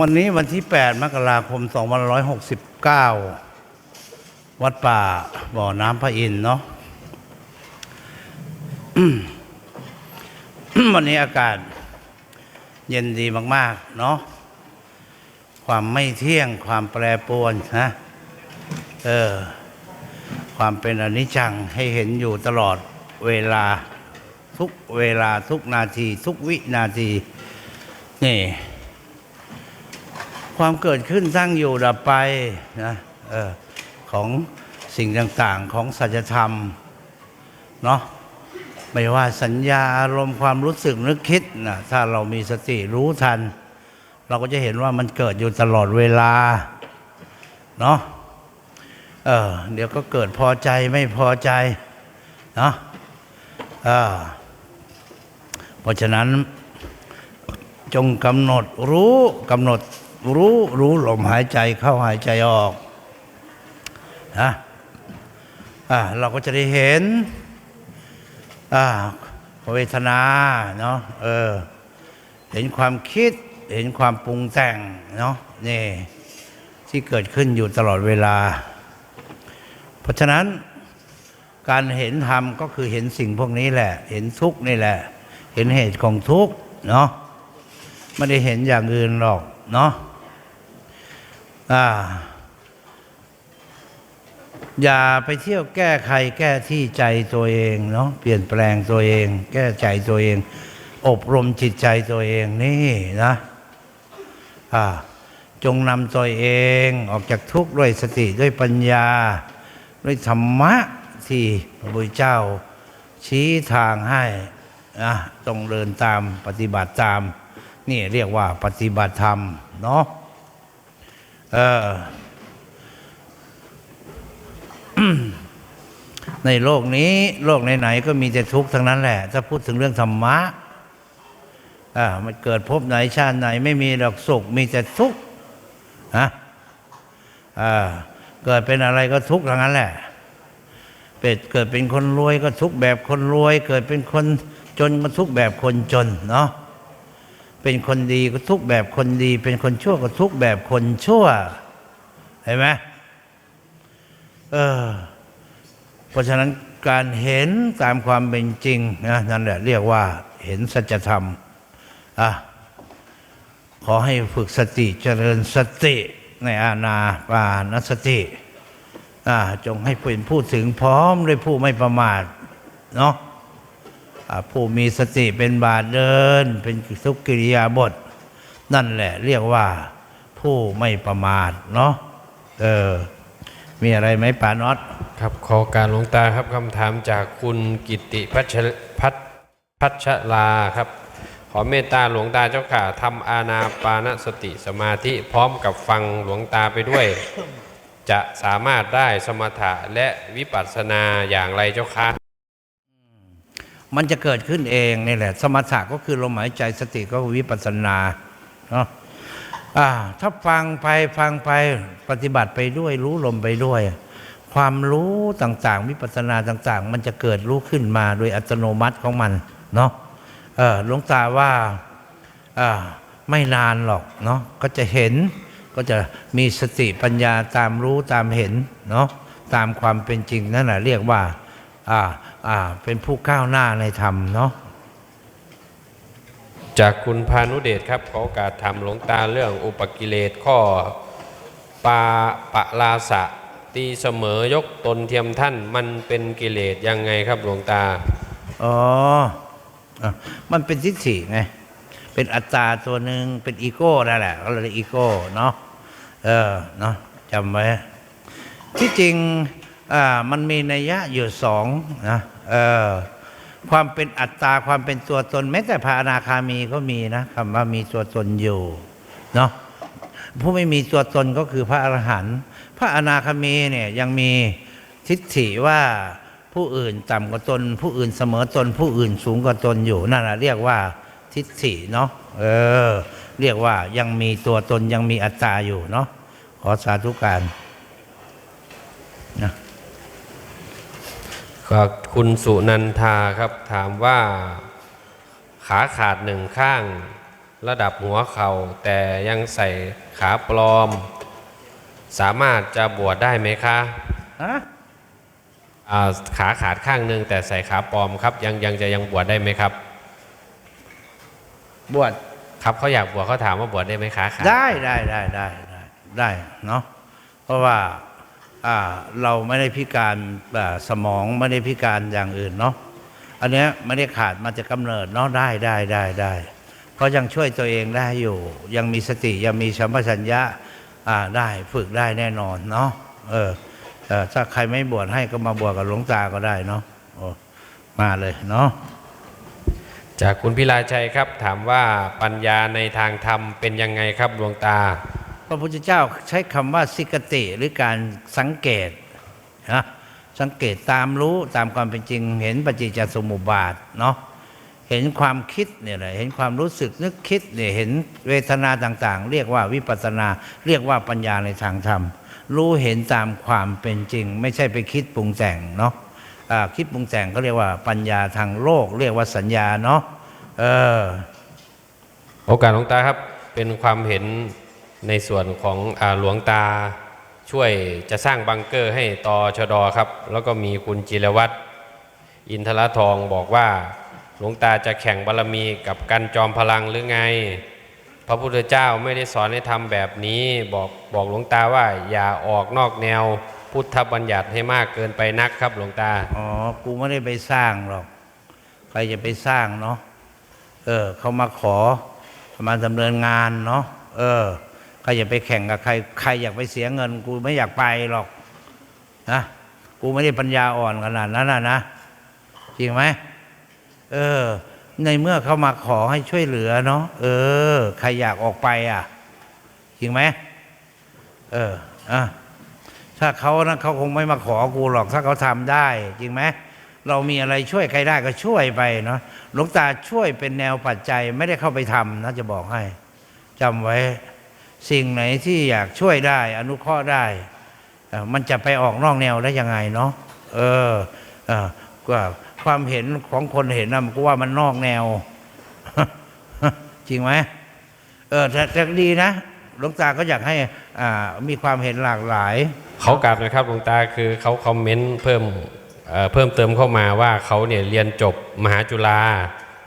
วันนี้วันที่ 8 มกราคม 2569 วัดป่าบ่อน้ำพระอินทร์เนาะวันนี้อากาศเย็นดีมาก ๆ เนาะความไม่เที่ยงความแปรปรวนนะเออ ความเป็นอนิจจังให้เห็นอยู่ตลอดเวลาทุกเวลาทุกนาที ทุกวินาที นี่ ความเกิดขึ้นตั้งอยู่ดับไปนะออของสิ่งต่างๆของสัจธรรมเนาะไม่ว่าสัญญาอารมณ์ความรู้สึกนึกคิดนะถ้าเรามีสติรู้ทัน เราก็จะเห็นว่ามันเกิดอยู่ตลอดเวลาเนาะเออเดี๋ยวก็เกิดพอใจไม่พอใจเนาะเออเพราะฉะนั้นจงกำหนดรู้กำหนด รู้รู้ลมหายใจเข้าหายใจออกนะอ่าเราก็จะได้เห็นอ่าเวทนาเนาะเออเห็นความคิดเห็นความปรุงแต่งเนาะนี่ที่เกิดขึ้นอยู่ตลอดเวลา เพราะฉะนั้นการเห็นธรรมก็คือเห็นสิ่งพวกนี้แหละ เห็นทุกข์นี่แหละ เห็นเหตุของทุกข์เนาะไม่ได้เห็นอย่างอื่นหรอกเนาะ อ่า อย่าไปเที่ยวแก้ใครแก้ที่ใจตัวเองเนาะเปลี่ยนแปลงตัวเอง แก้ใจตัวเอง อบรมจิตใจตัวเองนี่นะอ่าจงนำตัวเองออกจากทุกข์ด้วยสติด้วยปัญญา ด้วยธรรมะที่พระพุทธเจ้า ชี้ทางให้นะต้องเดินตามปฏิบัติตาม นี่เรียกว่าปฏิบัติธรรม เนาะ เออในโลกนี้ โลกไหนๆก็มีแต่ทุกข์ทั้งนั้นแหละ ถ้าพูดถึงเรื่องธรรมะอ่ามันเกิดพบไหนชาติไหน ไม่มีดอกสุข มีแต่ทุกข์ฮะอ่าเกิดเป็นอะไรก็ทุกข์ทั้งนั้นแหละเป็ดเกิดเป็นคนรวยก็ทุกข์แบบคนรวย เกิดเป็นคนจนก็ทุกข์แบบคนจนเนาะ เป็นคนดีก็ทุกแบบคนดี เป็นคนชั่วก็ทุกแบบคนชั่ว เห็นไหมเออเพราะฉะนั้นการเห็นตามความเป็นจริงนะนั่นแหละเรียกว่าเห็นสัจธรรมอะขอให้ฝึกสติเจริญสติในอาณาปานสติอ่าจงให้เป็นผู้ถึงพร้อมด้วยผู้ไม่ประมาทเนาะ ผู้มีสติเป็นบาทเดิน เป็นทุกกิริยาบท นั่นแหละเรียกว่าผู้ไม่ประมาทเนาะเออมีอะไรไหมปานอตครับขอการหลวงตาครับคำถามจากคุณกิติพัชพัชพัชลาครับ ขอเมตตาหลวงตาเจ้าค่ะทำอาณาปานสติสมาธิพร้อมกับฟังหลวงตาไปด้วย จะสามารถได้สมถะและวิปัสสนาอย่างไรเจ้าคะ มันจะเกิดขึ้นเองนี่แหละ สมถะก็คือลมหายใจสติก็วิปัสสนาเนาะถ้าฟังไปฟังไปปฏิบัติไปด้วย รู้ลมไปด้วย ความรู้ต่างๆ วิปัสสนาต่าง ๆ มันจะเกิดรู้ขึ้นมาโดยอัตโนมัติของมันเนาะหลวงตาว่าไม่นานหรอกเนาะก็จะเห็นก็จะมีสติปัญญาตามรู้ตามเห็นเนาะตามความเป็นจริงนั่นแหละเรียกว่า อ่าอ่า เป็นผู้ก้าวหน้าในธรรมเนาะจากคุณพานุเดชครับขอโอกาสถามหลวงตาเรื่องอุปกิเลสข้อปาปะลาสะตีเสมอยกตนเทียมท่านมันเป็นกิเลสยังไงครับหลวงตา อ๋ออะมันเป็นทิฏฐิไง เป็นอัตตาตัวหนึ่งเป็นอีโก้นั่นแหละก็เลยกอีโก้เนาะ เออ เนาะจำไว้ ที่จริงอ่า มันมีนัยยะอยู่สองนะความเป็นอัตตาความเป็นตัวตนแม้แต่พระอนาคามีก็มีนะคำว่ามีตัวตนอยู่เนาะผู้ไม่มีตัวตนก็คือพระอรหันต์พระอนาคามีเนี่ยยังมีทิฏฐิว่าผู้อื่นต่ำกว่าตน ผู้อื่นเสมอตน ผู้อื่นสูงกว่าตนอยู่นั่นแหละเรียกว่าทิฏฐิเนาะเออ เรียกว่ายังมีตัวตนยังมีอัตตาอยู่เนาะขอสาธุการนะ ก็คุณสุนันทาครับถามว่าขาขาดหนึ่งข้างระดับหัวเขา่าแต่ยังใส่ขาปลอม สามารถจะบวชได้ไหมคะฮะอ่าขาขาดข้างหนึ่งแต่ใส่ขาปลอมครับ ยังยังจะยังบวชได้ไหมครับ บวชครับเขาอยากบวชเขาถามว่าบวชได้ไหมขาขาดได้ได้ได้ได้ได้ได้เนาะเพราะว่าอ่า เราไม่ได้พิการสมองไม่ได้พิการอย่างอื่นเนาะอันเนี้ยไม่ได้ขาดมาจากกำเนิดเนาะได้ได้ได้ได้ก็ยังช่วยตัวเองได้อยู่ ยังมีสติยังมีสัมปชัญญะอ่าได้ฝึกได้แน่นอนเนาะเออถ้าใครไม่บวชให้ก็มาบวชกับหลวงตาก็ได้เนาะมาเลยเนาะจากคุณพิลาชัยครับถามว่าปัญญาในทางธรรมเป็นยังไงครับดวงตา พระพุทธเจ้าใช้คำว่าสิกติหรือการสังเกตนะสังเกตตามรู้ตามความเป็นจริง เห็นปฏิจจสมุปบาทเนาะเห็นความคิดเนี่ยแหละเห็นความรู้สึกนึกคิดเนี่ยเห็นเวทนาต่างๆ เรียกว่าวิปัสนา เรียกว่าปัญญาในทางธรรม รู้เห็นตามความเป็นจริง ไม่ใช่ไปคิดปรุงแต่งเนาะคิดปรุงแต่งก็เรียกว่าปัญญาทางโลก เรียกว่าสัญญาเนาะเออโอกาสหลวงตาครับเป็นความเห็น ในส่วนของอหลวงตาช่วยจะสร้างบังเกอร์ให้ตอชดครับ แล้วก็มีคุณจิรวัตรอินทรทองบอกว่า หลวงตาจะแข่งบารมีกับกันจอมพลังหรือไง พระพุทธเจ้าไม่ได้สอนให้ทำแบบนี้ บอกบอกหลวงตาว่าอย่าออกนอกแนวพุทธบัญญัติให้มากเกินไปนักครับหลวงตา อ๋อ กูไม่ได้ไปสร้างหรอก ใครจะไปสร้างเนาะ เออ เขามาขอมาดำเนินงานเนาะ เออ ใครอย่าไปแข่งกับใคร ใครอยากไปเสียเงิน กูไม่อยากไปหรอกนะกูไม่ได้ปัญญาอ่อนขนาดนั้นนะนะจริงไหมเออ ในเมื่อเขามาขอให้ช่วยเหลือเนาะเออ ใครอยากออกไปอะจริงไหมเอออะถ้าเขานะเขาคงไม่มาขอกูหรอกถ้าเขาทำได้ จริงไหมเรามีอะไรช่วยใครได้ก็ช่วยไปเนาะหลวงตาช่วยเป็นแนวปัจจัย ไม่ได้เข้าไปทำนะจะบอกให้จำไว้ สิ่งไหนที่อยากช่วยได้ อนุเคราะห์ได้ มันจะไปออกนอกแนวได้ยังไงเนาะเออเออก็ความเห็นของคนเห็นนะมันก็ว่ามันนอกแนว จริงไหมเออแต่ดีนะหลวงตาก็อยากให้มีความเห็นหลากหลาย เขากลับนะครับหลวงตาคือเขาคอมเมนต์เพิ่มเเพิ่มเติมเข้ามาว่าเขาเนี่ยเรียนจบมหาจุฬา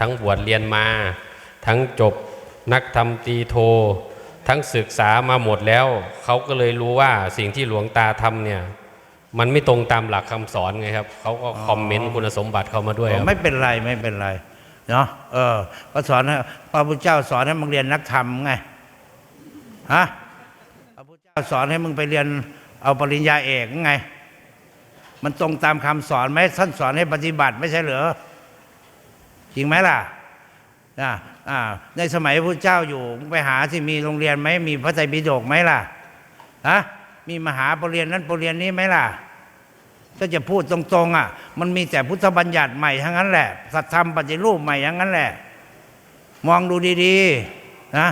ทั้งบวชเรียนมา ทั้งจบนักธรรมตีโท ทั้งศึกษามาหมดแล้ว เขาก็เลยรู้ว่าสิ่งที่หลวงตาทำเนี่ย มันไม่ตรงตามหลักคำสอนไงครับ เขาก็คอมเมนต์คุณสมบัติเข้ามาด้วยครับ ไม่เป็นไรไม่เป็นไรเนาะเออพระสอนให้พระพุทธเจ้าสอนให้มึงเรียนนักธรรมไงฮะพระพุทธเจ้าสอนให้มึงไปเรียนเอาปริญญาเอกไง มันตรงตามคำสอนไหมท่านสอนให้ปฏิบัติไม่ใช่เหรอจริงไหมล่ะอ่าอ่า ในสมัยพระเจ้าอยู่ไปหาที่มีโรงเรียนไหมมีพระไตรปิฎกไหมล่ะฮะมีมหาปรริญญานั้นปรริญญานี้ไหมล่ะถ้าจะพูดตรงๆอะ มันมีแต่พุทธบัญญัติใหม่ทั้งนั้นแหละสัตธรรมปฏิรูปใหม่ทั้งนั้นแหละ มองดูดีๆนะ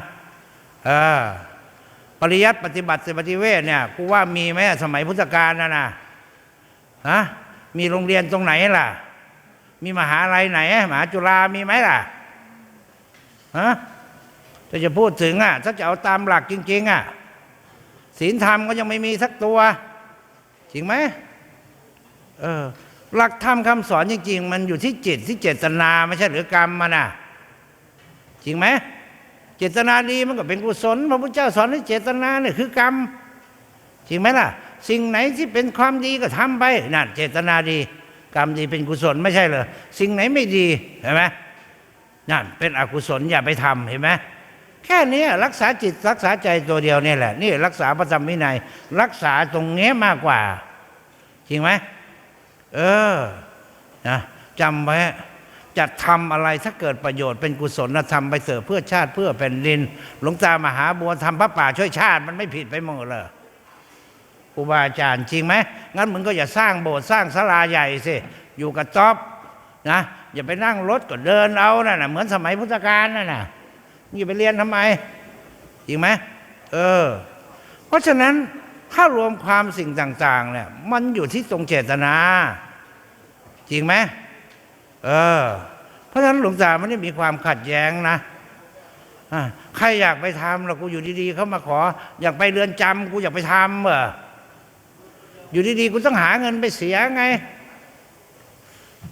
เออปริยัติปฏิบัติปฏิเวทเนี่ยกูว่ามีไหมสมัยพุทธกาลนะนะฮะมีโรงเรียนตรงไหนล่ะ มีมหาลัยไหนมหาจุฬามีไหมล่ะ ฮะถ้าจะพูดถึงอะถ้าจะเอาตามหลักจริง ๆ อะศีลธรรมก็ยังไม่มีสักตัว จริงไหมเออหลักธรรมคำสอนจริง ๆ มันอยู่ที่จิตที่เจตนาไม่ใช่หรือกรรมมันน่ะ จริงไหมเจตนาดีมันก็เป็นกุศลพระพุทธเจ้าสอนให้เจตนาเนี่ยคือกรรม จริงไหมล่ะ สิ่งไหนที่เป็นความดีก็ทำไปนั่นเจตนาดี กรรมดีเป็นกุศลไม่ใช่เหรอสิ่งไหนไม่ดีเห็นไหม นั่นเป็นอกุศลอย่าไปทำเห็นไหมแค่นี้รักษาจิตรักษาใจตัวเดียวนี่แหละ นี่รักษาพระธรรมวินัยรักษาตรงเนี้ยมากกว่า จริงไหมเออนะจำไว้จะทำอะไรถ้าเกิดประโยชน์เป็นกุศลธรรมไปเสิร์ฟเพื่อชาติเพื่อแผ่นดิน หลวงตามหาบัวทำพระป่าช่วยชาติมันไม่ผิดไปหมดเลยครูบาอาจารย์จริงไหมงั้นมึงก็อย่าสร้างโบสถ์สร้างศาลาใหญ่สิอยู่กับจ๊อบนะ อย่าไปนั่งรถก็เดินเอาน่ะนะเหมือนสมัยพุทธกาลน่ะนะมึงอย่าไปเรียนทำไมจริงไหมเออ เพราะฉะนั้นถ้ารวมความสิ่งต่างๆเนี่ยมันอยู่ที่ตรงเจตนา จริงไหมเออ เพราะฉะนั้นหลวงตาไม่ได้มีความขัดแย้งนะใครอยากไปทำล่ะกูอยู่ดีๆเขามาขอ อยากไปเรือนจำกูอยากไปทำเหรออยู่ดีๆกูต้องหาเงินไปเสียไง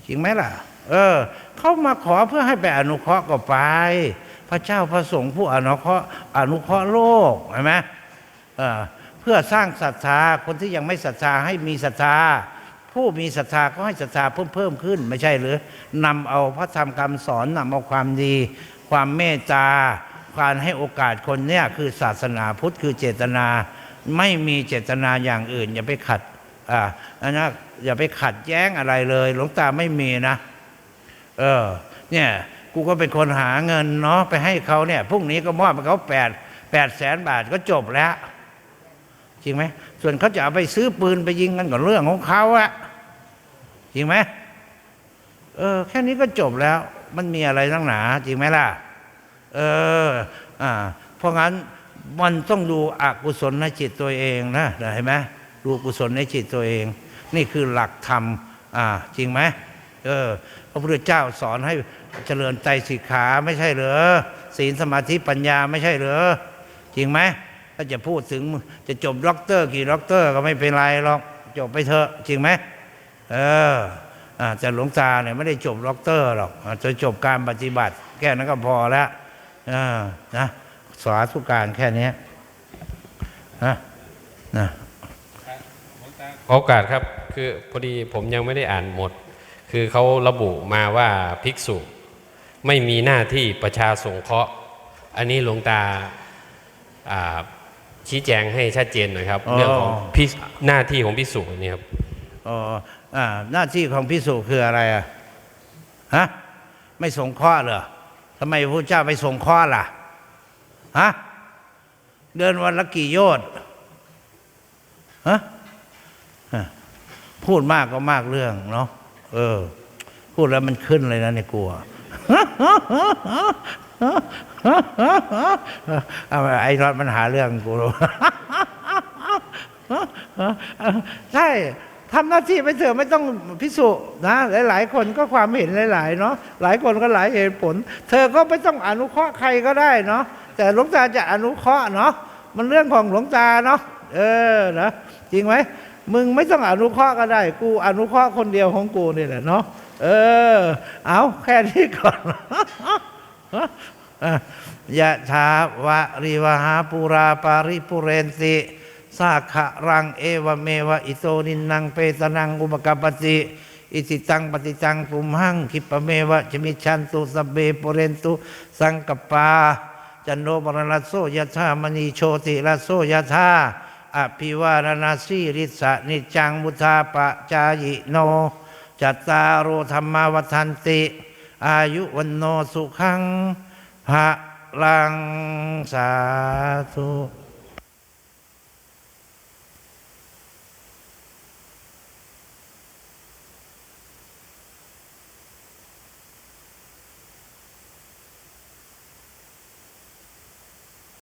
จริงไหมล่ะ เออ เขามาขอเพื่อให้ไปอนุเคราะห์ก็ไป พระเจ้าพระสงฆ์ผู้อนุเคราะห์อนุเคราะห์โลกเห็นไหมเออเพื่อสร้างศรัทธาคนที่ยังไม่ศรัทธาให้มีศรัทธาผู้มีศรัทธาก็ให้ศรัทธาเพิ่มเพิ่มขึ้น ไม่ใช่หรือนำเอาพระธรรมคำสอนนำเอาความดี ความเมตตาการให้โอกาสคนเนี่ยคือศาสนาพุทธคือเจตนา ไม่มีเจตนาอย่างอื่น อย่าไปขัดอ่าอันนั้นอย่าไปขัดแย้งอะไรเลย หลวงตาไม่มีนะ เออ เนี่ยกูก็เป็นคนหาเงินเนาะไปให้เขาเนี่ยพรุ่งนี้ก็มอบให้เขาแปดแปดแสนบาทก็จบแล้ว จริงไหมส่วนเขาจะเอาไปซื้อปืนไปยิงกันก็เรื่องของเขาอะจริงไหมเออ แค่นี้ก็จบแล้ว มันมีอะไรตั้งหนา จริงไหมล่ะ เออ อ่า เพราะงั้นมันต้องดูอกุศลในจิตตัวเองนะเห็นไหมดูกุศลในจิตตัวเอง นี่คือหลักธรรมอ่า จริงไหม เออ พระพุทธเจ้าสอนให้เจริญใจสิกขาไม่ใช่เหรอศีลสมาธิปัญญาไม่ใช่เหรอจริงไหมถ้าจะพูดถึงจะจบด็อกเตอร์กี่ด็อกเตอร์ก็ไม่เป็นไรหรอกจบไปเถอะจริงไหมเอออาแต่หลวงตาเนี่ยไม่ได้จบด็อกเตอร์หรอกอาจะจบการปฏิบัติ แค่นั้นก็พอแล้วนะสาธุการแค่นี้นะนะขอโอกาสครับ คือพอดีผมยังไม่ได้อ่านหมด คือเขาระบุมาว่าภิกษุ ไม่มีหน้าที่ประชาสงเคราะห์ อันนี้หลวงตาอ่าชี้แจงให้ชัดเจนหน่อยครับอ๋อเรื่องของพิสหน้าที่ของภิกษุเนี่ยครับอ๋ออ่าหน้าที่ของพิสุคืออะไรอะฮะไม่สงเคราะห์เหรอทำไมพระเจ้าไม่สงเคราะห์ล่ะฮะเดินวันละกี่โยชน์ฮะฮะพูดมากก็มากเรื่องเนาะ เออ พูดแล้วมันขึ้นเลยนะในกลัวเอาไอ้รอดมันหาเรื่องกูใช่ทำหน้าที่ไปเถอะไม่ต้องพิสูจน์นะ หลาย ๆ คนก็ความเห็นหลาย ๆ เนาะหลายคนก็หลายเหตุผล เธอก็ไม่ต้องอนุเคราะห์ใครก็ได้เนาะแต่หลวงตาจะอนุเคราะห์เนาะมันเรื่องของหลวงตาเนาะเออนะจริงไหม มึงไม่ต้องอนุเคราะห์ก็ได้ กูอนุเคราะห์คนเดียวของกูนี่แหละเนาะเออ เอาแค่นี้ก่อนยะถาวะริวหาปุราปาริปุเรนติสาขะรังเอวเมวะอิโตนินนังเปตนังอุปกปปติอิสิตังปฏิตังปุมหังคิปะเมวะจมิชันตุสเบปุเรนตุสังกปาจันโนปรณโสยะธามณีโชติระโสยะธา อภิวารณาสีริสะนิจังมุทาปะจายิโน จัตตารโรธรรมาวันติ อายุวันโนสุขังพระลังสาธุ